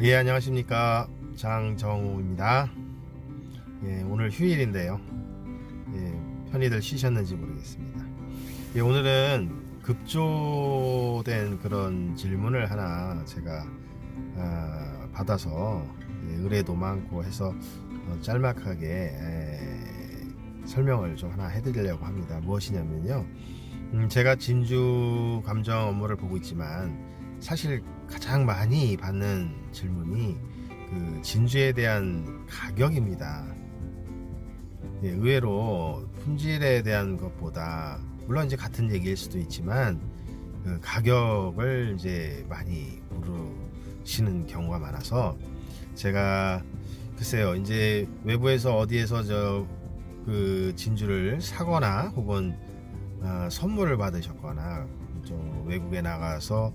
예, 안녕하십니까. 장정우입니다. 예, 오늘 휴일인데요. 예, 편히들 쉬셨는지 모르겠습니다. 예, 오늘은 급조된 그런 질문을 하나 제가 아, 받아서 예, 의뢰도 많고 해서 어, 짤막하게 에, 설명을 좀 하나 해드리려고 합니다. 무엇이냐면요. 음, 제가 진주 감정 업무를 보고 있지만 사실 가장 많이 받는 질문이 그 진주에 대한 가격입니다. 예, 의외로 품질에 대한 것보다 물론 이제 같은 얘기일 수도 있지만 그 가격을 이제 많이 물으시는 경우가 많아서 제가 글쎄요 이제 외부에서 어디에서 저 그 진주를 사거나 혹은 아, 선물을 받으셨거나 좀 외국에 나가서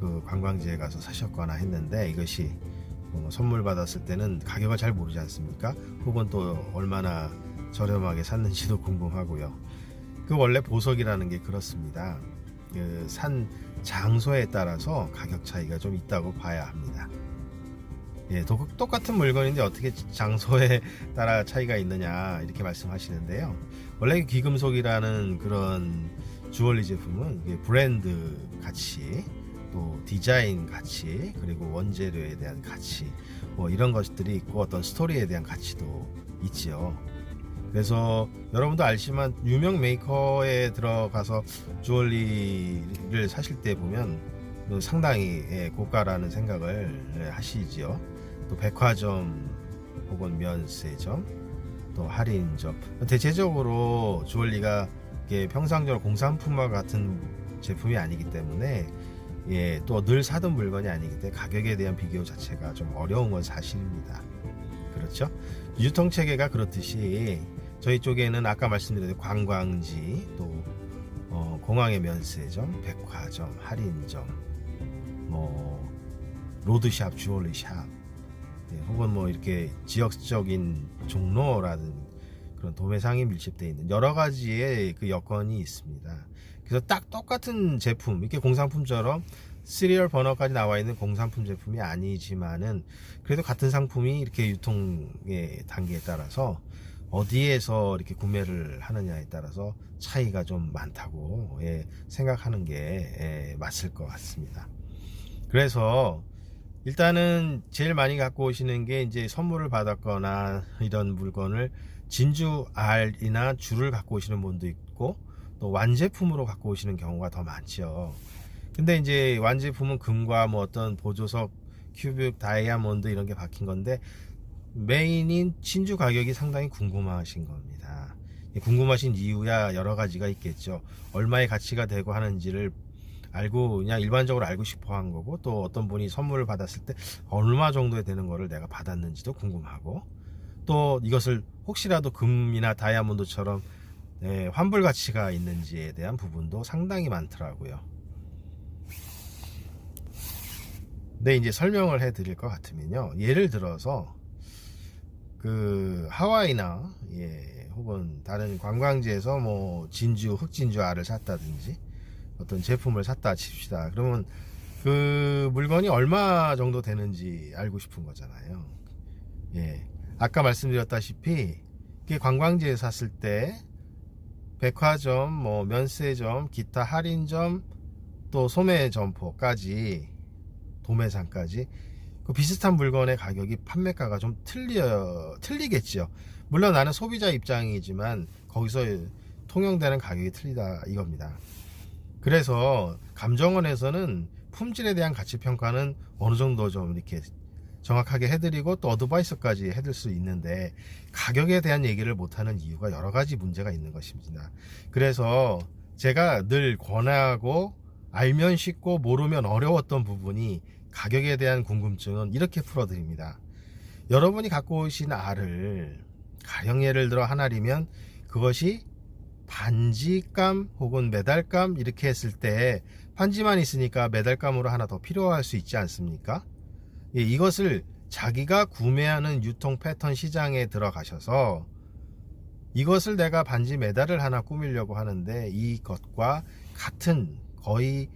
그 관광지에 가서 사셨거나 했는데 이것이 뭐 선물 받았을 때는 가격을 잘 모르지 않습니까? 혹은 또 얼마나 저렴하게 샀는지도 궁금하고요. 그 원래 보석이라는 게 그렇습니다. 그 산 장소에 따라서 가격 차이가 좀 있다고 봐야 합니다. 예, 도- 똑같은 물건인데 어떻게 장소에 따라 차이가 있느냐 이렇게 말씀하시는데요. 원래 귀금속이라는 그런 주얼리 제품은 브랜드 가치, 또 디자인 가치, 그리고 원재료에 대한 가치, 뭐 이런 것들이 있고 어떤 스토리에 대한 가치도 있지요. 그래서 여러분도 알지만 유명 메이커에 들어가서 주얼리를 사실 때 보면 상당히 예, 고가라는 생각을 하시지요. 또 백화점 혹은 면세점 또 할인점 대체적으로 주얼리가 평상적으로 공산품과 같은 제품이 아니기 때문에 예, 또 늘 사던 물건이 아니기 때문에 가격에 대한 비교 자체가 좀 어려운 건 사실입니다. 그렇죠? 유통 체계가 그렇듯이 저희 쪽에는 아까 말씀드린 관광지 또 어, 공항의 면세점, 백화점, 할인점, 뭐 로드샵, 주얼리샵, 예, 혹은 뭐 이렇게 지역적인 종로라든 그런 도매상이 밀집되어 있는 여러 가지의 그 여건이 있습니다. 그래서 딱 똑같은 제품, 이렇게 공산품처럼 시리얼 번호까지 나와 있는 공산품 제품이 아니지만은 그래도 같은 상품이 이렇게 유통의 단계에 따라서 어디에서 이렇게 구매를 하느냐에 따라서 차이가 좀 많다고 예, 생각하는 게 예, 맞을 것 같습니다. 그래서 일단은 제일 많이 갖고 오시는 게 이제 선물을 받았거나 이런 물건을 진주 알이나 줄을 갖고 오시는 분도 있고 또 완제품으로 갖고 오시는 경우가 더 많죠. 근데 이제 완제품은 금과 뭐 어떤 보조석, 큐빅, 다이아몬드 이런 게 박힌 건데 메인인 진주 가격이 상당히 궁금하신 겁니다. 궁금하신 이유야 여러 가지가 있겠죠. 얼마의 가치가 되고 하는지를 알고 그냥 일반적으로 알고 싶어 한 거고 또 어떤 분이 선물을 받았을 때 얼마 정도에 되는 거를 내가 받았는지도 궁금하고 또 이것을 혹시라도 금이나 다이아몬드처럼 예, 환불 가치가 있는지에 대한 부분도 상당히 많더라고요. 네, 이제 설명을 해 드릴 것 같으면요. 예를 들어서 그 하와이나 예, 혹은 다른 관광지에서 뭐 진주, 흑진주 알을 샀다든지 어떤 제품을 샀다 칩시다. 그러면 그 물건이 얼마 정도 되는지 알고 싶은 거잖아요. 예. 아까 말씀드렸다시피 이게 관광지에 샀을 때 백화점, 뭐 면세점, 기타 할인점, 또 소매 점포까지 도매상까지 그 비슷한 물건의 가격이 판매가가 좀 틀려 틀리겠죠. 물론 나는 소비자 입장이지만 거기서 통용되는 가격이 틀리다 이겁니다. 그래서 감정원에서는 품질에 대한 가치 평가는 어느 정도 좀 이렇게 정확하게 해드리고 또 어드바이스까지 해드릴 수 있는데 가격에 대한 얘기를 못하는 이유가 여러 가지 문제가 있는 것입니다. 그래서 제가 늘 권하고 알면 쉽고 모르면 어려웠던 부분이 가격에 대한 궁금증은 이렇게 풀어드립니다. 여러분이 갖고 오신 알을 가령 예를 들어 하나리면 그것이 반지감 혹은 메달감 이렇게 했을 때 반지만 있으니까 메달감으로 하나 더 필요할 수 있지 않습니까? 예, 이것을 자기가 구매하는 유통 패턴 시장에 들어가셔서 이것을 내가 반지 메달을 하나 꾸미려고 하는데 이것과 같은 거의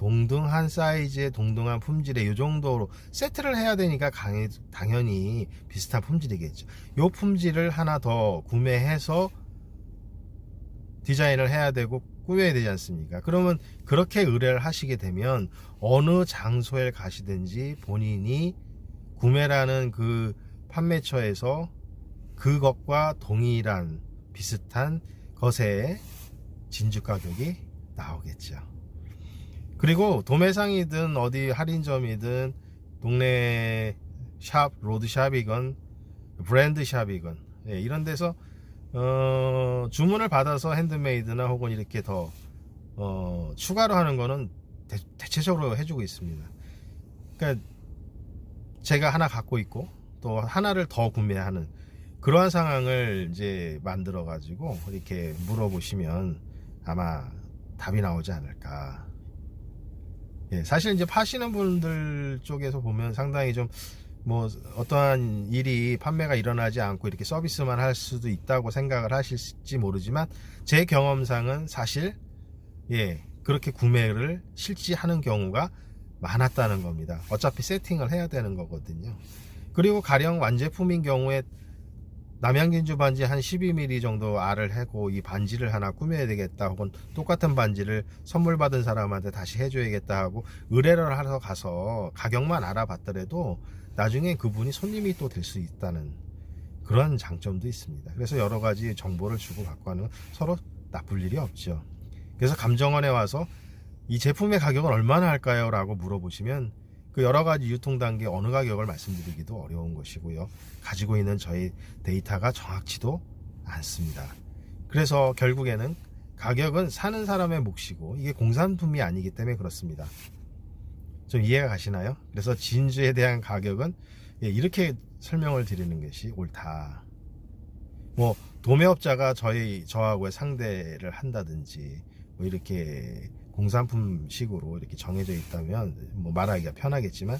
동등한 사이즈의 동등한 품질의 이 정도로 세트를 해야 되니까 강해- 당연히 비슷한 품질이겠죠. 요 품질을 하나 더 구매해서 디자인을 해야 되고 꾸며야 되지 않습니까? 그러면 그렇게 의뢰를 하시게 되면 어느 장소에 가시든지 본인이 구매라는 그 판매처에서 그것과 동일한 비슷한 것의 진주 가격이 나오겠죠. 그리고 도매상이든 어디 할인점이든 동네 샵, 로드샵이건 브랜드 샵이건 예, 이런 데서 어, 주문을 받아서 핸드메이드나 혹은 이렇게 더 어, 추가로 하는 거는 대, 대체적으로 해주고 있습니다. 그러니까 제가 하나 갖고 있고 또 하나를 더 구매하는 그러한 상황을 이제 만들어 가지고 이렇게 물어보시면 아마 답이 나오지 않을까. 예, 사실 이제 파시는 분들 쪽에서 보면 상당히 좀 뭐 어떠한 일이 판매가 일어나지 않고 이렇게 서비스만 할 수도 있다고 생각을 하실지 모르지만 제 경험상은 사실 예 그렇게 구매를 실제 하는 경우가 많았다는 겁니다. 어차피 세팅을 해야 되는 거거든요. 그리고 가령 완제품인 경우에 남양진주 반지 한 12mm 정도 알을 해고 이 반지를 하나 꾸며야 되겠다 혹은 똑같은 반지를 선물 받은 사람한테 다시 해줘야겠다 하고 의뢰를 하러 가서 가격만 알아봤더라도 나중에 그분이 손님이 또 될 수 있다는 그런 장점도 있습니다. 그래서 여러 가지 정보를 주고 받고 하는 건 서로 나쁠 일이 없죠. 그래서 감정원에 와서 이 제품의 가격은 얼마나 할까요? 라고 물어보시면 그 여러 가지 유통 단계 어느 가격을 말씀드리기도 어려운 것이고요. 가지고 있는 저희 데이터가 정확치도 않습니다. 그래서 결국에는 가격은 사는 사람의 몫이고 이게 공산품이 아니기 때문에 그렇습니다. 좀 이해가 가시나요? 그래서 진주에 대한 가격은 예, 이렇게 설명을 드리는 것이 옳다. 뭐 도매업자가 저희 저하고의 상대를 한다든지 뭐 이렇게 공산품식으로 이렇게 정해져 있다면 뭐 말하기가 편하겠지만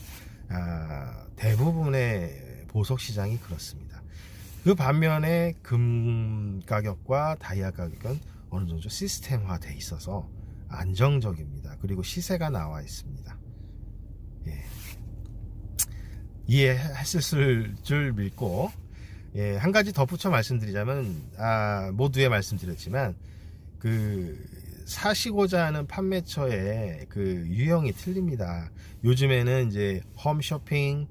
아, 대부분의 보석 시장이 그렇습니다. 그 반면에 금 가격과 다이아 가격은 어느 정도 시스템화돼 있어서 안정적입니다. 그리고 시세가 나와 있습니다. 예. 이해했을 줄 믿고 예, 한 가지 덧붙여 말씀드리자면 아, 모두에 말씀드렸지만 그 사시고자 하는 판매처의 그 유형이 틀립니다. 요즘에는 이제 홈쇼핑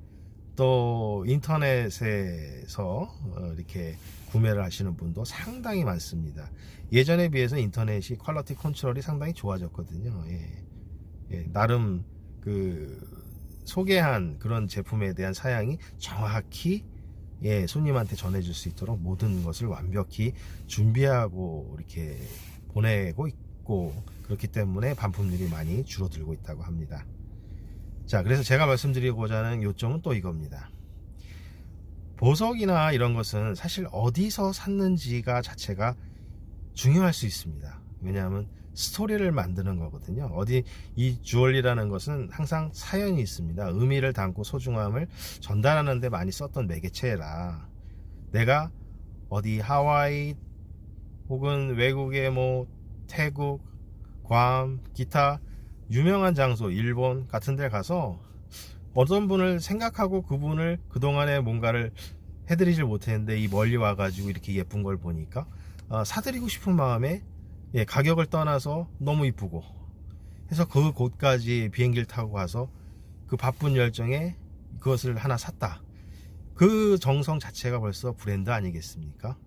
또 인터넷에서 어, 이렇게 구매를 하시는 분도 상당히 많습니다. 예전에 비해서 인터넷이 퀄리티 컨트롤이 상당히 좋아졌거든요. 예. 예, 나름 그 소개한 그런 제품에 대한 사양이 정확히 예, 손님한테 전해줄 수 있도록 모든 것을 완벽히 준비하고 이렇게 보내고 있 고 그렇기 때문에 반품률이 많이 줄어들고 있다고 합니다. 자, 그래서 제가 말씀드리고자 하는 요점은 또 이겁니다. 보석이나 이런 것은 사실 어디서 샀는지가 자체가 중요할 수 있습니다. 왜냐하면 스토리를 만드는 거거든요. 어디 이 주얼리라는 것은 항상 사연이 있습니다. 의미를 담고 소중함을 전달하는 데 많이 썼던 매개체라 내가 어디 하와이 혹은 외국의 뭐 태국, 괌, 기타 유명한 장소 일본 같은 데 가서 어떤 분을 생각하고 그분을 그동안에 뭔가를 해드리질 못했는데 이 멀리 와가지고 이렇게 예쁜 걸 보니까 어, 사드리고 싶은 마음에 예, 가격을 떠나서 너무 이쁘고 해서 그 곳까지 비행기를 타고 가서 그 바쁜 열정에 그것을 하나 샀다. 그 정성 자체가 벌써 브랜드 아니겠습니까?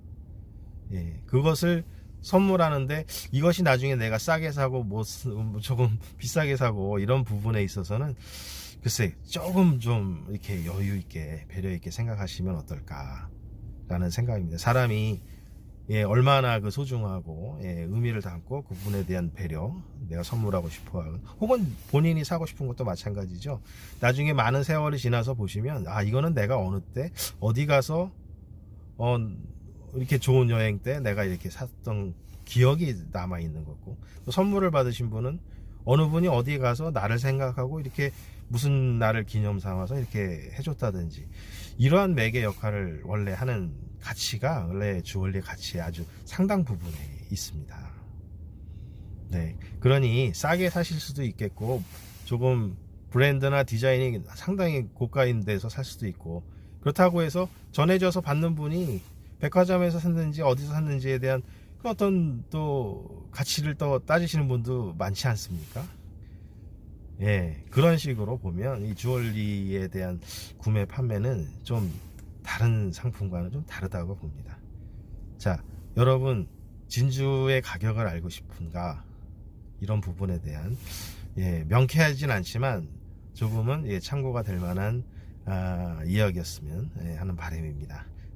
예, 그것을 선물하는데 이것이 나중에 내가 싸게 사고 뭐 쓰- 뭐 조금 비싸게 사고 이런 부분에 있어서는 글쎄 조금 좀 이렇게 여유 있게 배려 있게 생각하시면 어떨까라는 생각입니다. 사람이 예, 얼마나 그 소중하고 예, 의미를 담고 그분에 대한 배려 내가 선물하고 싶어하는 혹은 본인이 사고 싶은 것도 마찬가지죠. 나중에 많은 세월이 지나서 보시면 아 이거는 내가 어느 때 어디 가서 어 이렇게 좋은 여행 때 내가 이렇게 샀던 기억이 남아 있는 거고 또 선물을 받으신 분은 어느 분이 어디 가서 나를 생각하고 이렇게 무슨 날을 기념 삼아서 이렇게 해줬다든지 이러한 매개 역할을 원래 하는 가치가 원래 주얼리 가치의 아주 상당 부분에 있습니다. 네. 그러니 싸게 사실 수도 있겠고 조금 브랜드나 디자인이 상당히 고가인 데서 살 수도 있고 그렇다고 해서 전해져서 받는 분이 백화점에서 샀는지 어디서 샀는지에 대한 그 어떤 또 가치를 또 따지시는 분도 많지 않습니까? 예, 그런 식으로 보면 이 주얼리에 대한 구매 판매는 좀 다른 상품과는 좀 다르다고 봅니다. 자, 여러분 진주의 가격을 알고 싶은가? 이런 부분에 대한 예, 명쾌하진 않지만 조금은 예, 참고가 될 만한 아, 이야기였으면 예, 하는 바람입니다.